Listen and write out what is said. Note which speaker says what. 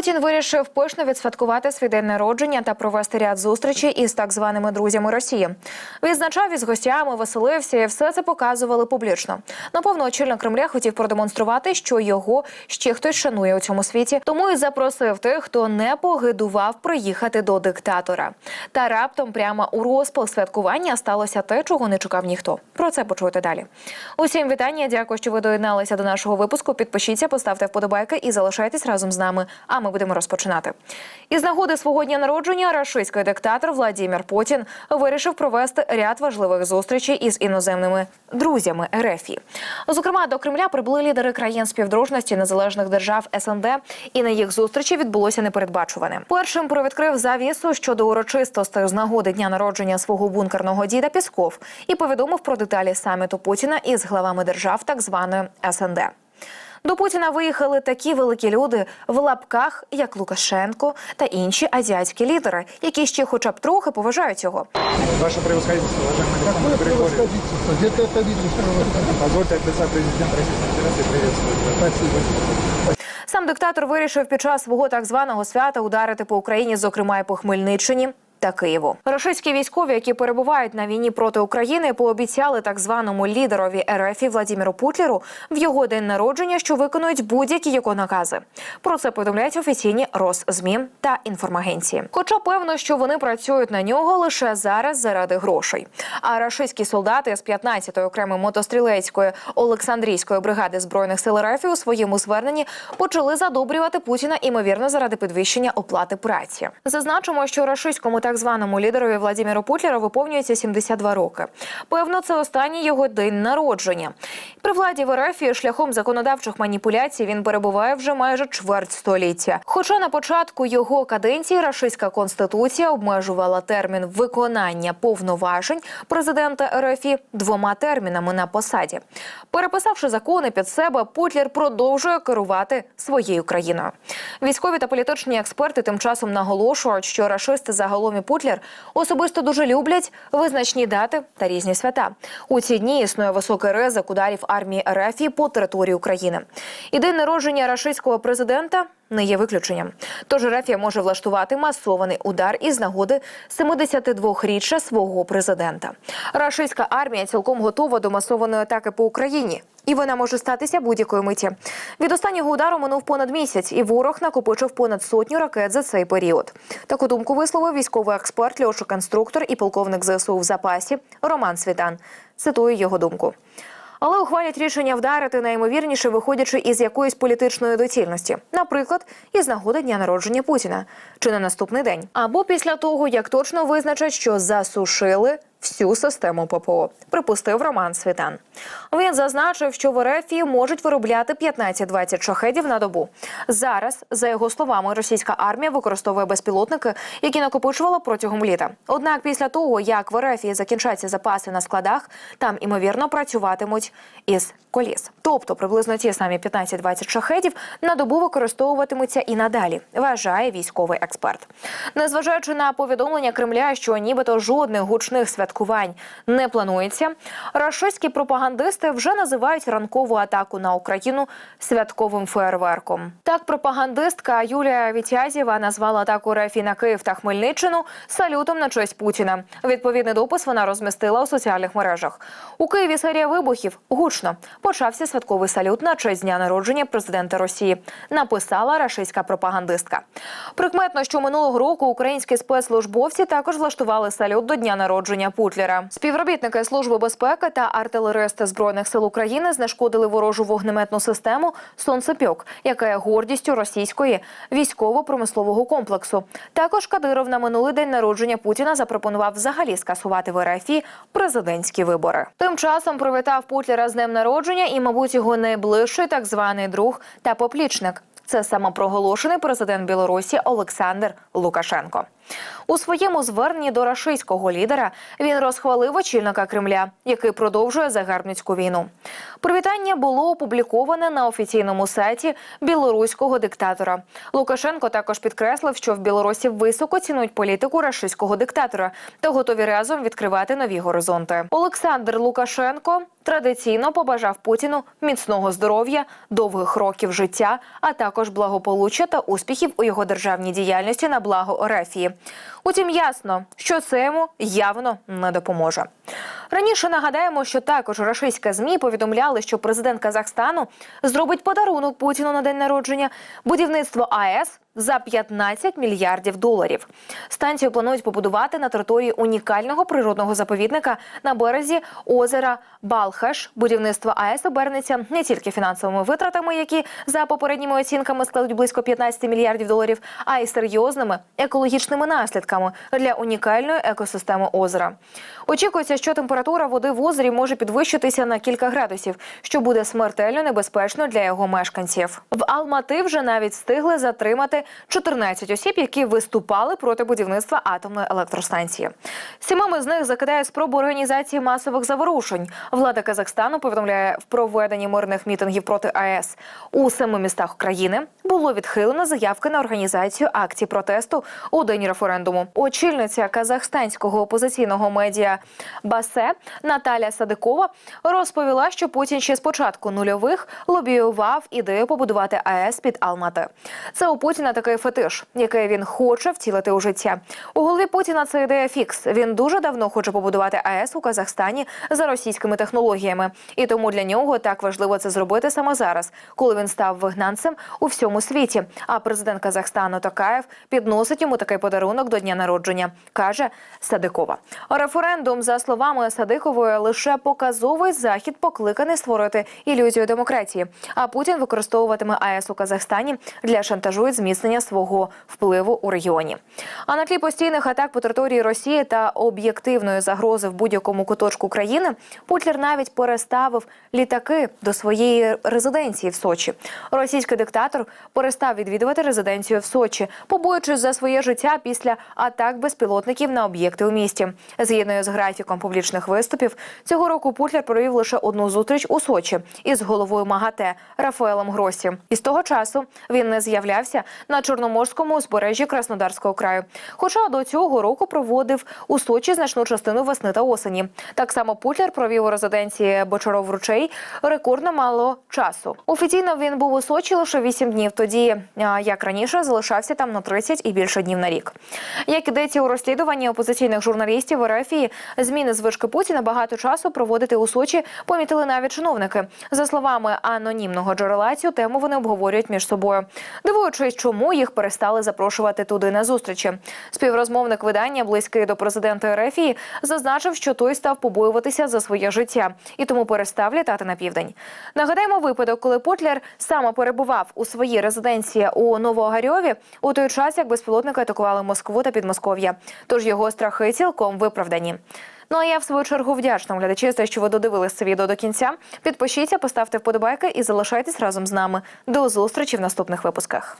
Speaker 1: Путін вирішив пишно відсвяткувати свій день народження та провести ряд зустрічей із так званими друзями Росії. Відзначав із гостями, веселився і все це показували публічно. Напевно, очільник Кремля хотів продемонструвати, що його ще хтось шанує у цьому світі, тому і запросив тих, хто не погидував приїхати до диктатора. Та раптом, прямо у розпал святкування, сталося те, чого не чекав ніхто. Про це почуєте далі. Усім вітання. Дякую, що ви доєдналися до нашого випуску. Підпишіться, поставте вподобайки і залишайтесь разом з нами. А ми будемо розпочинати. Із нагоди свого дня народження рашистський диктатор Владімір Путін вирішив провести ряд важливих зустрічей із іноземними друзями РФ. Зокрема, до Кремля прибули лідери країн співдружності незалежних держав СНД, і на їх зустрічі відбулося непередбачуване. Першим провідкрив завісу щодо урочистостей з нагоди дня народження свого бункерного діда Пісков і повідомив про деталі саміту Путіна із главами держав так званої СНД. До Путіна виїхали такі великі люди в лапках, як Лукашенко та інші азіатські лідери, які ще, хоча б трохи поважають його.
Speaker 2: Ваше превосходительство,
Speaker 3: Какое превосходительство? Где-то это видно.
Speaker 2: позвольте от лица президента приветствовать.
Speaker 3: Спасибо.
Speaker 1: Сам диктатор вирішив під час свого так званого свята ударити по Україні, зокрема і по Хмельниччині. Та Києву російські військові, які перебувають на війні проти України, пообіцяли так званому лідерові РФ Владіміру Путлеру в його день народження, що виконують будь-які його накази. Про це повідомляють офіційні Росзмі та інформагенції. Хоча певно, що вони працюють на нього лише зараз заради грошей. А рашистські солдати з 15-ї окремої мотострілецької Олександрійської бригади збройних сил РФ у своєму зверненні почали задобрювати Путіна імовірно заради підвищення оплати праці. Зазначимо, що рашистському так званому лідерові Владимиру Путлеру виповнюється 72 роки. Певно, це останній його день народження. При владі в РФ шляхом законодавчих маніпуляцій він перебуває вже майже чверть століття. Хоча на початку його каденції рашистська конституція обмежувала термін виконання повноважень президента РФ двома термінами на посаді. Переписавши закони під себе, Путлер продовжує керувати своєю країною. Військові та політичні експерти тим часом наголошують, що рашисти загалом і Путлер особисто дуже люблять визначні дати та різні свята. У ці дні існує високий ризик ударів армії РФ по території України. І день народження рашистського президента не є виключенням. Тож Рефія може влаштувати масований удар із нагоди 72-річчя свого президента. Рашистська армія цілком готова до масованої атаки по Україні. І вона може статися будь-якої миті. Від останнього удару минув понад місяць, і ворог накопичив понад сотню ракет за цей період. Таку думку висловив військовий експерт, льотчик-конструктор і полковник ЗСУ в запасі Роман Світан. Цитую його думку. Але ухвалять рішення вдарити найімовірніше, виходячи із якоїсь політичної доцільності, наприклад, із нагоди дня народження Путіна, чи на наступний день, або після того, як точно визначать, що засушили всю систему ППО, припустив Роман Світан. Він зазначив, що в РФ можуть виробляти 15-20 шахедів на добу. Зараз, за його словами, російська армія використовує безпілотники, які накопичувала протягом літа. Однак, після того, як в РФ закінчаться запаси на складах, там імовірно працюватимуть із коліс. Тобто приблизно ті самі 15-20 шахедів на добу використовуватимуться і надалі, вважає військовий експерт. Незважаючи на повідомлення Кремля, що нібито жодних гучних святкувань не планується, рашистські пропагандисти вже називають ранкову атаку на Україну святковим фейерверком. Так, пропагандистка Юлія Вітязєва назвала атаку РФ на Київ та Хмельниччину салютом на честь Путіна. Відповідний допис вона розмістила у соціальних мережах. У Києві серія вибухів гучно почався святковий салют на честь дня народження президента Росії. Написала рашистська пропагандистка. Прикметно, що минулого року українські спецслужбовці також влаштували салют до дня народження Путлера. Співробітники служби безпеки та артилеристи збройних сил України знешкодили ворожу вогнеметну систему Сонцепьок, яка є гордістю російської військово-промислового комплексу. Також Кадиров на минулий день народження Путіна запропонував взагалі скасувати в РФ президентські вибори. Тим часом привітав Путлера з днем народження і, мабуть, його найближчий так званий друг та поплічник. Це самопроголошений президент Білорусі Олександр Лукашенко. У своєму зверненні до рашистського лідера він розхвалив очільника Кремля, який продовжує загарбницьку війну. Привітання було опубліковане на офіційному сайті білоруського диктатора. Лукашенко також підкреслив, що в Білорусі високо цінують політику рашистського диктатора та готові разом відкривати нові горизонти. Олександр Лукашенко традиційно побажав Путіну міцного здоров'я, довгих років життя, а також благополуччя та успіхів у його державній діяльності на благо Орефії. Утім, ясно, що це явно не допоможе. Раніше нагадаємо, що також рашистська змі повідомляли, що президент Казахстану зробить подарунок Путіну на день народження будівництво АЕС за 15 мільярдів доларів. Станцію планують побудувати на території унікального природного заповідника на березі озера Балхаш. Будівництво АЕС обернеться не тільки фінансовими витратами, які за попередніми оцінками складуть близько 15 мільярдів доларів, а й серйозними екологічними наслідками для унікальної екосистеми озера. Очікується, що температура води в озері може підвищитися на кілька градусів, що буде смертельно небезпечно для його мешканців. В Алмати вже навіть встигли затримати 14 осіб, які виступали проти будівництва атомної електростанції. Сімами з них закидають спробу організації масових заворушень. Влада Казахстану повідомляє в проведенні мирних мітингів проти АЕС у семи містах країни. Було відхилено заявки на організацію акцій протесту у день референдуму. Очільниця казахстанського опозиційного медіа Басе Наталя Садикова розповіла, що Путін ще з початку нульових лобіював ідею побудувати АЕС під Алмати. Це у Путіна такий фетиш, який він хоче втілити у життя. У голові Путіна це ідея фікс. Він дуже давно хоче побудувати АЕС у Казахстані за російськими технологіями, і тому для нього так важливо це зробити саме зараз, коли він став вигнанцем у всьому світі. А президент Казахстану Токаєв підносить йому такий подарунок до дня народження, каже Садикова. Референдум, за словами Садикової, лише показовий захід покликаний створити ілюзію демократії. А Путін використовуватиме АЕС у Казахстані для шантажу і зміцнення свого впливу у регіоні. А на тлі постійних атак по території Росії та об'єктивної загрози в будь-якому куточку країни Путлер навіть переставив літаки до своєї резиденції в Сочі. Російський диктатор перестав відвідувати резиденцію в Сочі, побоюючись за своє життя після атак безпілотників на об'єкти у місті. Згідно з графіком публічних виступів, цього року Путлер провів лише одну зустріч у Сочі із головою МАГАТЕ Рафаелем Гросі. І з того часу він не з'являвся на чорноморському узбережжі Краснодарського краю. Хоча до цього року проводив у Сочі значну частину весни та осені. Так само Путлер провів у резиденції Бочаров ручей рекордно мало часу. Офіційно він був у Сочі лише 8 днів. Тоді як раніше залишався там на 30 і більше днів на рік. Як ідеться у розслідуванні опозиційних журналістів РФ, зміни звички Путіна багато часу проводити у Сочі помітили навіть чиновники. За словами анонімного джерела, цю тему вони обговорюють між собою, дивуючись, чому їх перестали запрошувати туди на зустрічі. Співрозмовник видання, близький до президента РФ, зазначив, що той став побоюватися за своє життя і тому перестав літати на південь. Нагадаємо випадок, коли Потлер саме перебував у своїй резиденції у Новогарьові у той час, як безпілотники атакували Москву та Підмосков'я. Тож його страхи цілком виправдані. Ну а я в свою чергу вдячна глядачі за те, що ви додивились це відео до кінця. Підпишіться, поставте вподобайки і залишайтесь разом з нами. До зустрічі в наступних випусках.